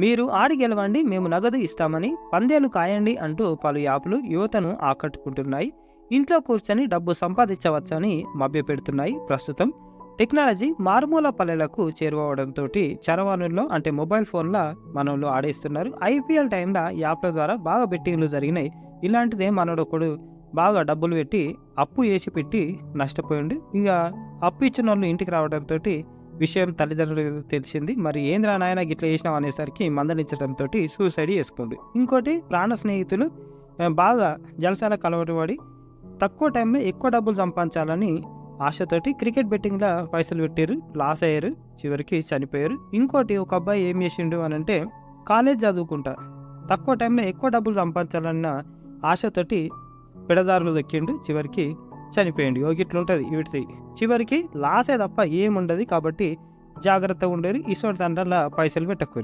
మీరు ఆడి గెలవండి మేము నగదు ఇస్తామని పందేలు కాయండి అంటూ పలు యాప్లు యువతను ఆకట్టుకుంటున్నాయి. ఇంట్లో కూర్చొని డబ్బు సంపాదించవచ్చని మభ్యపెడుతున్నాయి ప్రస్తుతం. టెక్నాలజీ మారుమూల పల్లెలకు చేరువవడంతో చరవాణుల్లో అంటే మొబైల్ ఫోన్ల మనోళ్ళు ఆడేస్తున్నారు. ఐపీఎల్ టైంలో యాప్ల ద్వారా బాగా బెట్టింగ్లు జరిగినాయి. ఇలాంటిదే మనోడొకడు బాగా డబ్బులు పెట్టి అప్పు వేసి పెట్టి నష్టపోయిండు. ఇక అప్పు ఇచ్చిన వాళ్ళు ఇంటికి రావడంతో విషయం తల్లిదండ్రులకు తెలిసింది. మరి ఏంద్రా నాయన గిట్లా చేసినాం అనేసరికి మందలించడంతో సూసైడ్ చేసుకుంది. ఇంకోటి ప్రాణ స్నేహితులు బాగా జలసాల అలవాటు పడి తక్కువ టైంలో ఎక్కువ డబ్బులు సంపాదించాలని ఆశతోటి క్రికెట్ బెట్టింగ్లో పైసలు పెట్టారు లాస్ అయ్యారు చివరికి చనిపోయారు. ఇంకోటి ఒక అబ్బాయి ఏం చేసిండు అని అంటే కాలేజ్ చదువుకుంటా. తక్కువ టైంలో ఎక్కువ డబ్బులు సంపాదించాలన్న ఆశతోటి పెడదారులు దక్కిండు చివరికి చనిపోయింది. ఇట్లుంటుంది వీటిది. చివరికి లాసే తప్ప ఏముండదు కాబట్టి జాగ్రత్తగా ఉండేది ఈశ్వర్ తండ్రుల పైసలు పెట్టకూడదు